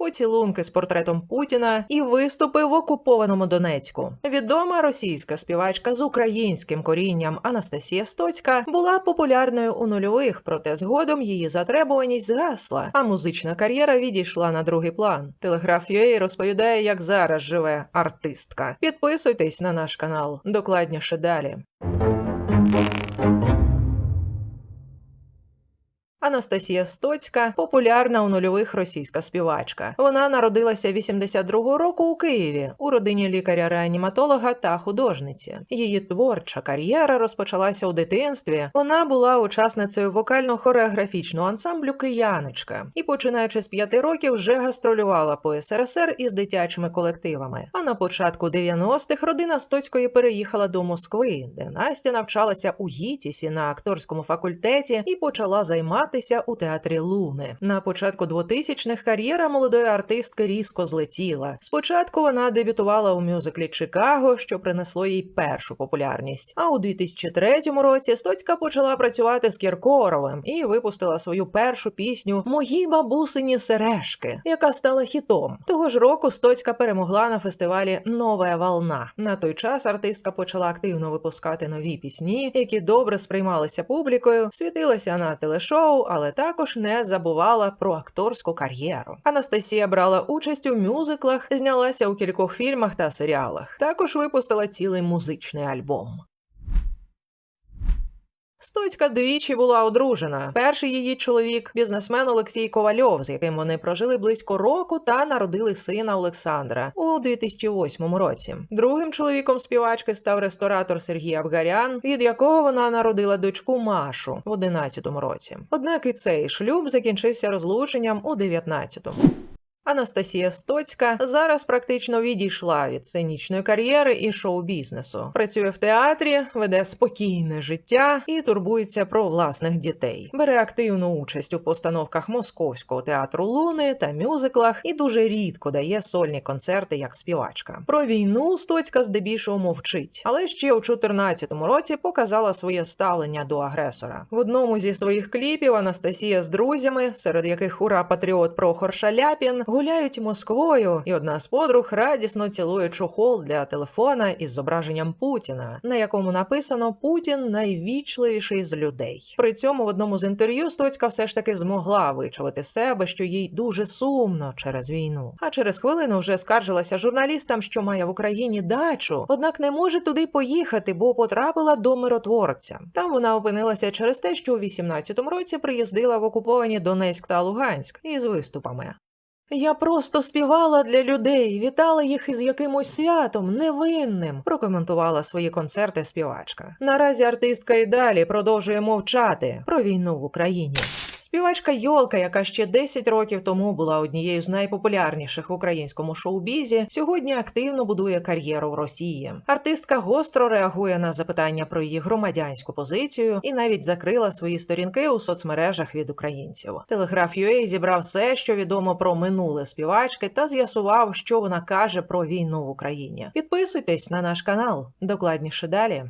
поцілунки з портретом Путіна і виступи в окупованому Донецьку. Відома російська співачка з українським корінням Анастасія Стоцька була популярною у нульових, проте згодом її затребуваність згасла, а музична кар'єра відійшла на другий план. Телеграф UA розповідає, як зараз живе артистка. Підписуйтесь на наш канал. Докладніше далі. Анастасія Стоцька популярна у нульових російська співачка. Вона народилася 82-го року у Києві у родині лікаря-реаніматолога та художниці. Її творча кар'єра розпочалася у дитинстві. Вона була учасницею вокально-хореографічного ансамблю Кияночка і, починаючи з п'яти років, вже гастролювала по СРСР із дитячими колективами. А на початку 90-х родина Стоцької переїхала до Москви, де Настя навчалася у ГІТІСі на акторському факультеті і почала займатися у театрі Луни. На початку 2000-х кар'єра молодої артистки різко злетіла. Спочатку вона дебютувала у мюзиклі Чикаго, що принесло їй першу популярність. А у 2003 році Стоцька почала працювати з Кіркоровим і випустила свою першу пісню Мої бабусині сережки, яка стала хітом. Того ж року Стоцька перемогла на фестивалі Нова волна. На той час артистка почала активно випускати нові пісні, які добре сприймалися публікою, світилася на телешоу, але також не забувала про акторську кар'єру. Анастасія брала участь у мюзиклах, знялася у кількох фільмах та серіалах. Також випустила цілий музичний альбом. Стоцька двічі була одружена. Перший її чоловік бізнесмен Олексій Ковальов, з яким вони прожили близько року та народили сина Олександра у 2008 році. Другим чоловіком співачки став ресторатор Сергій Абгарян, від якого вона народила дочку Машу в 2011 році. Однак і цей шлюб закінчився розлученням у 2019. Анастасія Стоцька зараз практично відійшла від сценічної кар'єри і шоу-бізнесу. Працює в театрі, веде спокійне життя і турбується про власних дітей. Бере активну участь у постановках московського театру Луни та мюзиклах і дуже рідко дає сольні концерти як співачка. Про війну Стоцька здебільшого мовчить, але ще у 2014 році показала своє ставлення до агресора. В одному зі своїх кліпів Анастасія з друзями, серед яких ура патріот Прохор Шаляпін, гуляють Москвою, і одна з подруг радісно цілує чохол для телефона із зображенням Путіна, на якому написано Путін найвічливіший з людей. При цьому в одному з інтерв'ю Стоцька все ж таки змогла вичавити з себе, що їй дуже сумно через війну. А через хвилину вже скаржилася журналістам, що має в Україні дачу, однак не може туди поїхати, бо потрапила до миротворця. Там вона опинилася через те, що у 18-му році приїздила в окуповані Донецьк та Луганськ із виступами. Я просто співала для людей, вітала їх із якимось святом, невинним, прокоментувала свої концерти співачка. Наразі артистка і далі продовжує мовчати про війну в Україні. Співачка Йолка, яка ще 10 років тому була однією з найпопулярніших в українському шоу-бізі, сьогодні активно будує кар'єру в Росії. Артистка гостро реагує на запитання про її громадянську позицію і навіть закрила свої сторінки у соцмережах від українців. Телеграф UA зібрав все, що відомо про минуле співачки, та з'ясував, що вона каже про війну в Україні. Підписуйтесь на наш канал. Докладніше далі.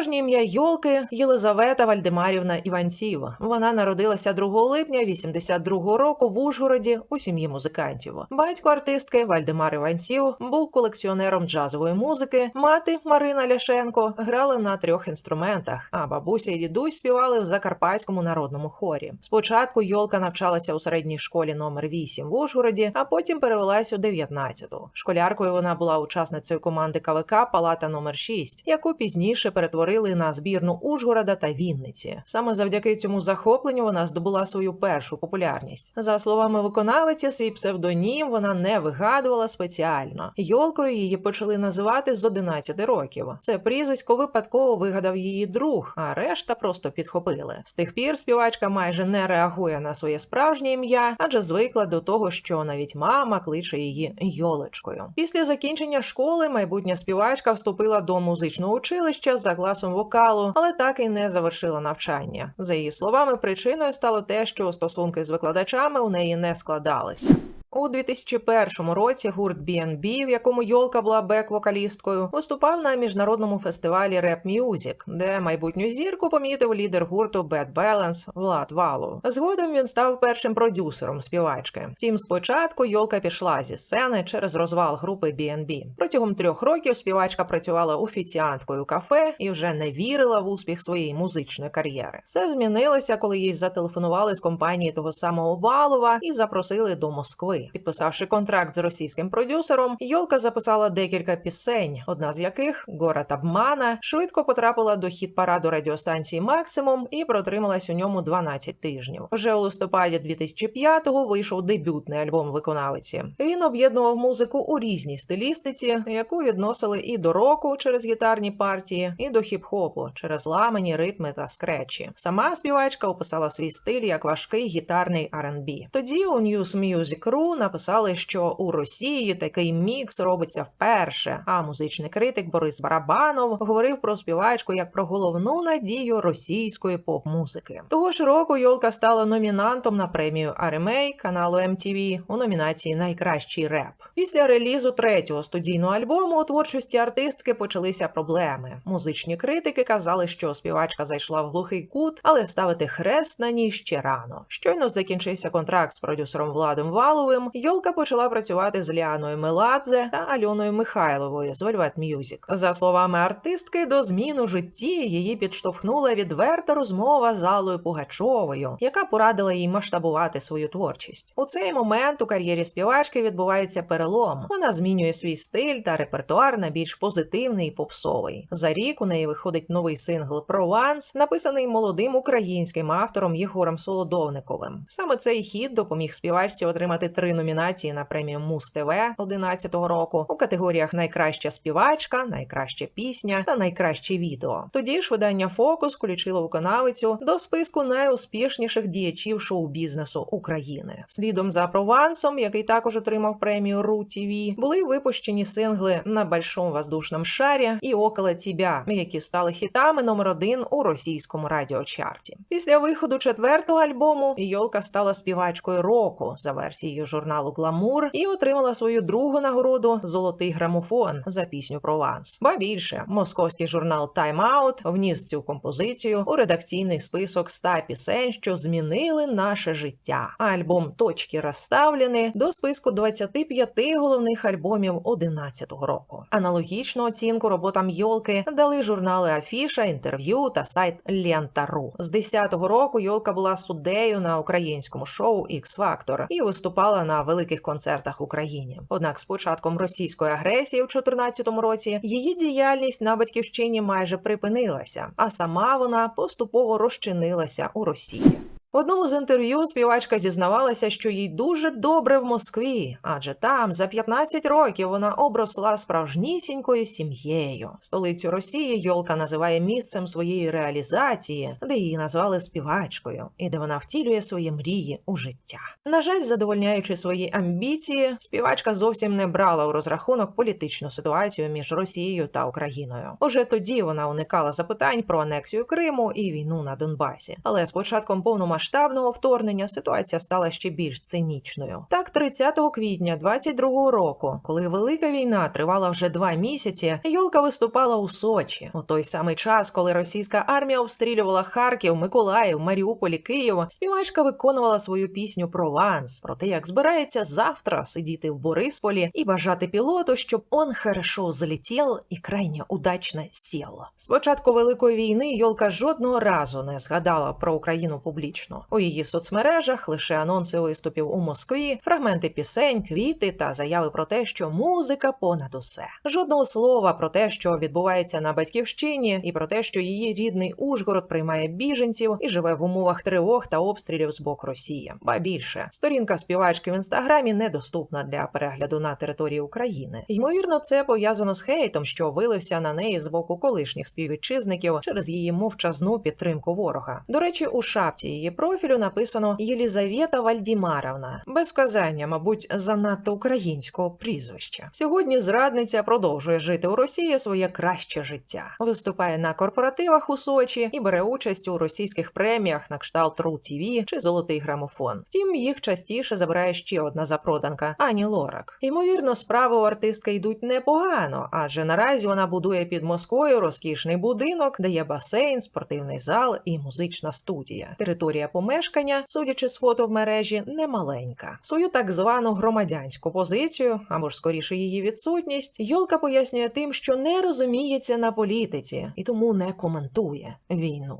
Справжнє ім'я Йолки Єлизавета Вальдемарівна Іванців. Вона народилася 2 липня 82-го року в Ужгороді у сім'ї музикантів. Батько артистки Вальдемар Іванців був колекціонером джазової музики. Мати Марина Ляшенко грала на трьох інструментах, а бабуся і дідусь співали в закарпатському народному хорі. Спочатку Йолка навчалася у середній школі номер 8 в Ужгороді, а потім перевелась у 19-ту. Школяркою вона була учасницею команди КВК Палата номер 6 яку пізніше перетворили на збірну Ужгорода та Вінниці. Саме завдяки цьому захопленню вона здобула свою першу популярність. За словами виконавиці, свій псевдонім вона не вигадувала спеціально. Йолкою її почали називати з 11 років. Це прізвисько випадково вигадав її друг, а решта просто підхопили. З тих пір співачка майже не реагує на своє справжнє ім'я, адже звикла до того, що навіть мама кличе її Йолочкою. Після закінчення школи майбутня співачка вступила до музичного училища за класом вокалу, але так і не завершила навчання. За її словами, причиною стало те, що стосунки з викладачами у неї не складалися. У 2001 році гурт B&B, в якому Йолка була бек-вокалісткою, виступав на міжнародному фестивалі Rap Music, де майбутню зірку помітив лідер гурту Bad Balance Влад Валу. Згодом він став першим продюсером співачки. Втім, спочатку Йолка пішла зі сцени через розвал групи B&B. Протягом трьох років співачка працювала офіціанткою кафе і вже не вірила в успіх своєї музичної кар'єри. Все змінилося, коли їй зателефонували з компанії того самого Валова і запросили до Москви. Підписавши контракт з російським продюсером, Йолка записала декілька пісень, одна з яких Город обмана швидко потрапила до хіт параду радіостанції Максимум і протрималась у ньому 12 тижнів. Вже у листопаді 2005-го вийшов дебютний альбом виконавиці. Він об'єднував музику у різній стилістиці, яку відносили і до року через гітарні партії, і до хіп-хопу через ламані ритми та скретчі. Сама співачка описала свій стиль як важкий гітарний R&B. Тоді у News Music Написали, що у Росії такий мікс робиться вперше. А музичний критик Борис Барабанов говорив про співачку як про головну надію російської поп-музики. Того ж року Йолка стала номінантом на премію RMA каналу MTV у номінації Найкращий реп. Після релізу третього студійного альбому у творчості артистки почалися проблеми. Музичні критики казали, що співачка зайшла в глухий кут, але ставити хрест на ній ще рано. Щойно закінчився контракт з продюсером Владом Валовим. Йолка почала працювати з Ліаною Меладзе та Альоною Михайловою з Velvet Music. За словами артистки, до змін у житті її підштовхнула відверта розмова з Аллою Пугачовою, яка порадила їй масштабувати свою творчість. У цей момент у кар'єрі співачки відбувається перелом. Вона змінює свій стиль та репертуар на більш позитивний і попсовий. За рік у неї виходить новий сингл Прованс, написаний молодим українським автором Єгором Солодовниковим. Саме цей хіт допоміг співачці отримати три номінації на премію Муз ТВ 11-го року у категоріях Найкраща співачка, найкраща пісня та найкраще відео. Тоді ж видання Фокус включило виконавицю до списку найуспішніших діячів шоу-бізнесу України. Слідом за Провансом, який також отримав премію РУ ТВ, були випущені сингли на большом воздушном шарі і около Тібя, які стали хітами номер один у російському радіочарті. Після виходу четвертого альбому Йолка стала співачкою року за версією журналу Гламур і отримала свою другу нагороду Золотий грамофон за пісню Прованс. Ба більше московський журнал Time Out вніс цю композицію у редакційний список ста пісень, що змінили наше життя. Альбом Точки розставлені до списку 25 головних альбомів 11-го року. Аналогічну оцінку роботам Йолки дали журнали Афіша, інтерв'ю та сайт Лента.ру. З 10-го року Йолка була суддею на українському шоу X Factor і виступала на великих концертах в Україні. Однак з початком російської агресії у 2014 році її діяльність на батьківщині майже припинилася, а сама вона поступово розчинилася у Росії. В одному з інтерв'ю співачка зізнавалася, що їй дуже добре в Москві, адже там за 15 років вона обросла справжнісінькою сім'єю. Столицю Росії Йолка називає місцем своєї реалізації, де її назвали співачкою, і де вона втілює свої мрії у життя. На жаль, задовольняючи свої амбіції, співачка зовсім не брала у розрахунок політичну ситуацію між Росією та Україною. Уже тоді вона уникала запитань про анексію Криму і війну на Донбасі. Але з початком повномасштабного вторгнення ситуація стала ще більш цинічною. Так, 30 квітня 22-го року, коли велика війна тривала вже два місяці, Йолка виступала у Сочі у той самий час, коли російська армія обстрілювала Харків, Миколаїв, Маріуполь і Київ, співачка виконувала свою пісню Прованс про те, як збирається завтра сидіти в Борисполі і бажати пілоту, щоб он хорошо залетів і крайне удачно сів. З початку великої війни Йолка жодного разу не згадала про Україну публічно. У її соцмережах лише анонси виступів у Москві, фрагменти пісень, квіти та заяви про те, що музика понад усе. Жодного слова про те, що відбувається на батьківщині, і про те, що її рідний Ужгород приймає біженців і живе в умовах тривог та обстрілів з боку Росії. Ба більше сторінка співачки в інстаграмі недоступна для перегляду на території України. Ймовірно, це пов'язано з хейтом, що вилився на неї з боку колишніх співвітчизників через її мовчазну підтримку ворога. До речі, у шапці її профілю написано Єлізавета Вальдімаровна, без вказання, мабуть, занадто українського прізвища. Сьогодні зрадниця продовжує жити у Росії своє краще життя, виступає на корпоративах у Сочі і бере участь у російських преміях на кшталт Ру ТВ чи Золотий грамофон. Втім, їх частіше забирає ще одна запроданка Ані Лорак. Ймовірно, справи у артистки йдуть непогано, адже наразі вона будує під Москвою розкішний будинок, де є басейн, спортивний зал і музична студія. Територія помешкання, судячи з фото в мережі, немаленька. Свою так звану громадянську позицію, або ж скоріше її відсутність, Йолка пояснює тим, що не розуміється на політиці і тому не коментує війну.